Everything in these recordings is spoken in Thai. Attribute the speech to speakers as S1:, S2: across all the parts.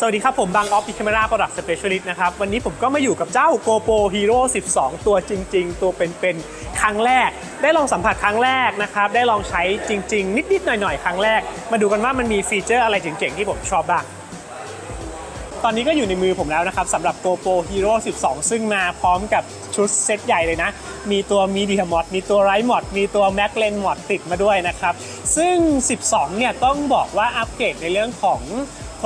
S1: สวัสดีครับ ผมบางออฟ c ิ m e r a Product Specialist นะครับ วันนี้ผมก็มาอยู่กับเจ้า GoPro Hero 12 ตัวจริง ๆ ตัวเป็นๆครั้งแรก ได้ลองสัมผัสครั้งแรกนะครับ ได้ลองใช้จริง ๆ นิด ๆ หน่อย ๆ ครั้งแรก มาดูกันว่ามันมีฟีเจอร์อะไรเจ๋ง ๆ ที่ผมชอบบ้างตอนนี้ก็อยู่ในมือผมแล้วนะครับสำหรับ GoPro Hero 12 ซึ่งมาพร้อมกับชุดเซตใหญ่เลยนะ มีตัว Media Mod มีตัว Right Mod มีตัว Mac Lens Mod ติดมาด้วยนะครับ ซึ่ง 12 เนี่ยต้องบอกว่าอัปเกรดในเรื่องของ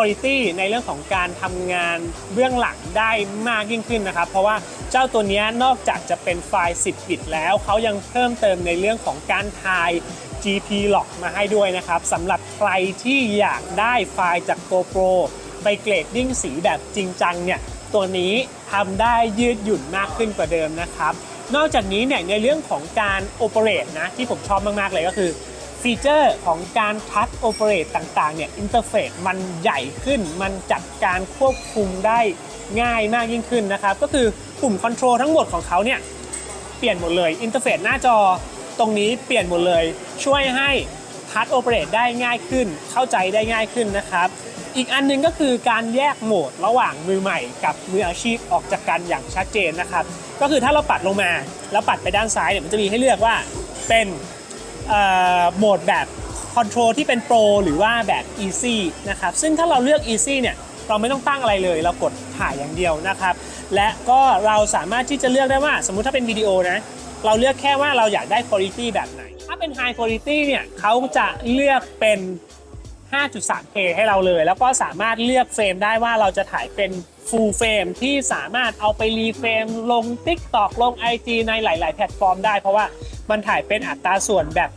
S1: Quality ในเรื่องของการทำงานเบื้องหลังได้มากยิ่งขึ้นนะครับ เพราะว่าเจ้าตัวนี้นอกจากจะเป็นไฟล์ 10 บิตแล้ว เขายังเพิ่มเติมในเรื่องของการถ่าย GP Log มาให้ด้วยนะครับสำหรับใครที่อยากได้ไฟล์จาก GoPro ไปเกรดดิ้งสีแบบจริงจังเนี่ยตัวนี้ทำได้ยืดหยุ่นมากขึ้นกว่าเดิมนะครับ นอกจากนี้เนี่ยในเรื่องของการโอเปเรตนะที่ผมชอบมาก ๆ เลยก็คือ ฟีเจอร์ของการทัชโอเปเรตต่างๆเนี่ยอินเทอร์เฟซมันใหญ่ขึ้น มันจัดการควบคุมได้ง่ายมากยิ่งขึ้นนะครับ ก็คือปุ่มคอนโทรลทั้งหมดของเขาเนี่ยเปลี่ยนหมดเลยอินเทอร์เฟซหน้าจอตรงนี้เปลี่ยนหมดเลย ช่วยให้ทัชโอเปเรตได้ง่ายขึ้น เข้าใจได้ง่ายขึ้นนะครับ อีกอันหนึงก็คือการแยกโหมดระหว่างมือใหม่กับมืออาชีพออกจากกันอย่างชัดเจนนะครับ ก็คือถ้าเราปัดลงมาแล้วปัดไปด้านซ้ายเนี่ยมันจะมีให้เลือกว่าเป็น โหมดแบบคอนโทรลที่เป็นโปรหรือว่าแบบ Easy นะครับ ซึ่งถ้าเราเลือก Easy เนี่ยเราไม่ต้องตั้งอะไรเลย เรากดถ่ายอย่างเดียวนะครับ และก็เราสามารถที่จะเลือกได้ว่า สมมุติถ้าเป็นวิดีโอนะ เราเลือกแค่ว่าเราอยากได้ Quality แบบไหน ถ้าเป็น High Quality เนี่ยเขาจะเลือกเป็น 5.3K ให้เราเลย แล้วก็สามารถเลือกเฟรมได้ว่าเราจะถ่ายเป็น full frame ที่สามารถเอาไปรีเฟรมลง TikTok ลง IG ในหลาย ๆ แพลตฟอร์มได้ เพราะว่ามันถ่ายเป็นอัตราส่วนแบบ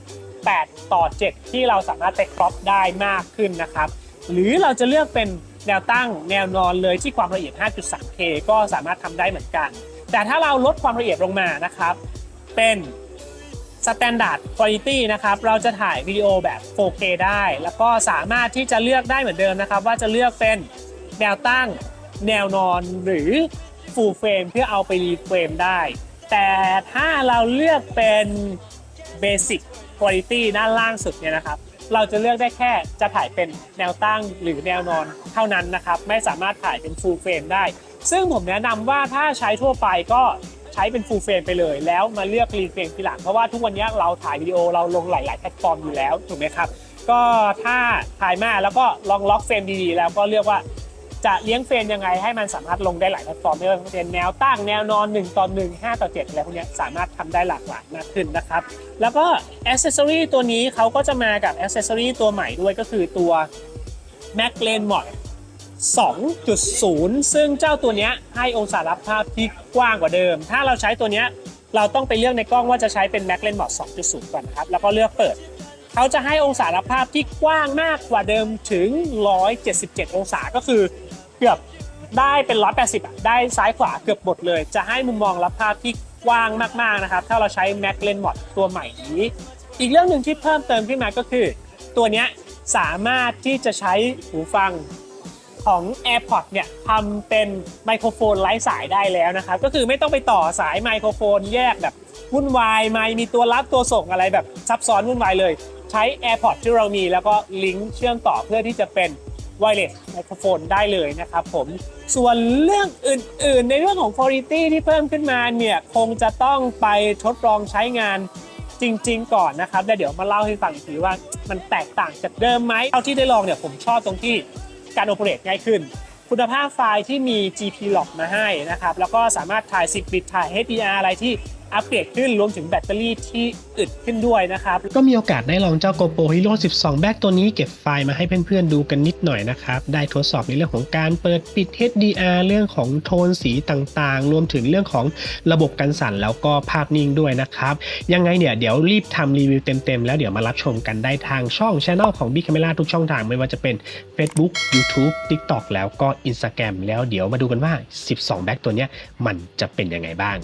S1: 8 ต่อ 7 ที่เราสามารถไปครอปได้มากขึ้นนะครับ หรือเราจะเลือกเป็นแนวตั้งแนวนอนเลยที่ความละเอียด 5.3K ก็สามารถทำได้เหมือนกัน แต่ถ้าเราลดความละเอียดลงมานะครับ เป็น Standard Quality นะครับ เราจะถ่ายวิดีโอแบบ 4K ได้ แล้วก็สามารถที่จะเลือกได้เหมือนเดิมนะครับ ว่าจะเลือกเป็นแนวตั้งแนวนอนหรือ Full Frame เพื่อเอาไปรีเฟรมได้ แต่ถ้าเราเลือกเป็น Basic Quality ด้านล่างสุดเนี่ยนะครับ เราจะเลือกได้แค่จะถ่ายเป็นแนวตั้งหรือแนวนอนเท่านั้นนะครับ ไม่สามารถถ่ายเป็น Full Frame ได้ ซึ่งผมแนะนำว่าถ้าใช้ทั่วไปก็ใช้เป็น Full Frame ไปเลย แล้วมาเลือกรีเฟรมทีหลัง เพราะว่าทุกวันนี้เราถ่ายวิดีโอเราลงหลาย ๆ แพลตฟอร์มอยู่แล้วถูกไหมครับ ก็ถ้าถ่ายมาแล้วก็ลองล็อกเฟรมดี ๆ แล้วก็เลือกว่า จะเลี้ยงเฟรมยังไงให้มันสามารถลงได้หลายแพลตฟอร์มไม่ว่าจะเป็นแนวตั้งแนวนอน 1 ต่อ 1 5 ต่อ 7 อะไรพวกนี้สามารถทำได้หลากหลายมากขึ้นนะครับ แล้วก็อ c เซซอรีตัวนี้เขาก็จะมากับอ c เซซอรีตัวใหม่ด้วยก็คือตัว Mac Lane Mod 2.0 ซึ่งเจ้าตัวนี้ให้องศารับภาพที่กว้างกว่าเดิม ถ้าเราใช้ตัวนี้เราต้องไปเลือกในกล้องว่าจะใช้เป็น Mac Lane Mod 2.0 ก่อนนะครับ แล้วก็เลือกเปิดเขาจะให้องศารับภาพที่กว้างมากกว่าเดิมถึง 177 องศาก็คือ เกือบได้เป็น 180อะได้ซ้ายขวาเกือบหมดเลย จะให้มุมมองรับภาพที่กว้างมากๆนะครับ ถ้าเราใช้ Mac Lens Mod ตัวใหม่นี้ อีกเรื่องหนึ่งที่เพิ่มเติมขึ้นมาก็คือ ตัวนี้สามารถที่จะใช้หูฟังของ AirPods เนี่ยทำเป็นไมโครโฟนไร้สายได้แล้วนะครับ ก็คือไม่ต้องไปต่อสายไมโครโฟนแยกแบบวุ่นวายไม่มีตัวรับตัวส่งอะไรแบบซับซ้อนวุ่นวายเลย ใช้ AirPods ที่เรามีแล้วก็ลิงก์เชื่อมต่อเพื่อที่จะเป็น ไวเลสไมโครโฟนได้เลยนะครับผมส่วนเรื่องอื่นๆ ในเรื่องของ Quality ที่เพิ่มขึ้นมาเนี่ยคงจะต้องไปทดลองใช้งานจริง ๆ ก่อนนะครับแล้วเดี๋ยวมาเล่าให้ฟังอีกทีว่ามันแตกต่างจากเดิมไหมเท่าที่ได้ลองเนี่ยผมชอบตรงที่การโอเปเรตง่ายขึ้น คุณภาพไฟล์ที่มี GP Log มาให้นะครับแล้วก็สามารถถ่าย 10 บิตถ่าย HDR อะไรที่ อัปเกรดขึ้นรวมถึงแบตเตอรี่ที่อึดขึ้นด้วยนะครับ
S2: ก็มีโอกาสได้ลองเจ้า GoPro Hero 12 Back ตัวนี้เก็บไฟล์มาให้เพื่อนๆดูกันนิดหน่อยนะครับ ได้ทดสอบในเรื่องของการเปิดปิด HDR เรื่องของโทนสีต่างๆ รวมถึงเรื่องของระบบกันสั่นแล้วก็ภาพนิ่งด้วยนะครับ ยังไงเนี่ยเดี๋ยวรีบทำรีวิวเต็มๆ แล้วเดี๋ยวมารับชมกันได้ทางช่องช anel ของ Big Camera ทุกช่องทางไม่ว่าจะเป็น Facebook YouTube TikTok แล้วก็ Instagram แล้วเดี๋ยวมาดูกันว่า 12 Back ตัวเนี้ยมันจะเป็นยังไงบ้าง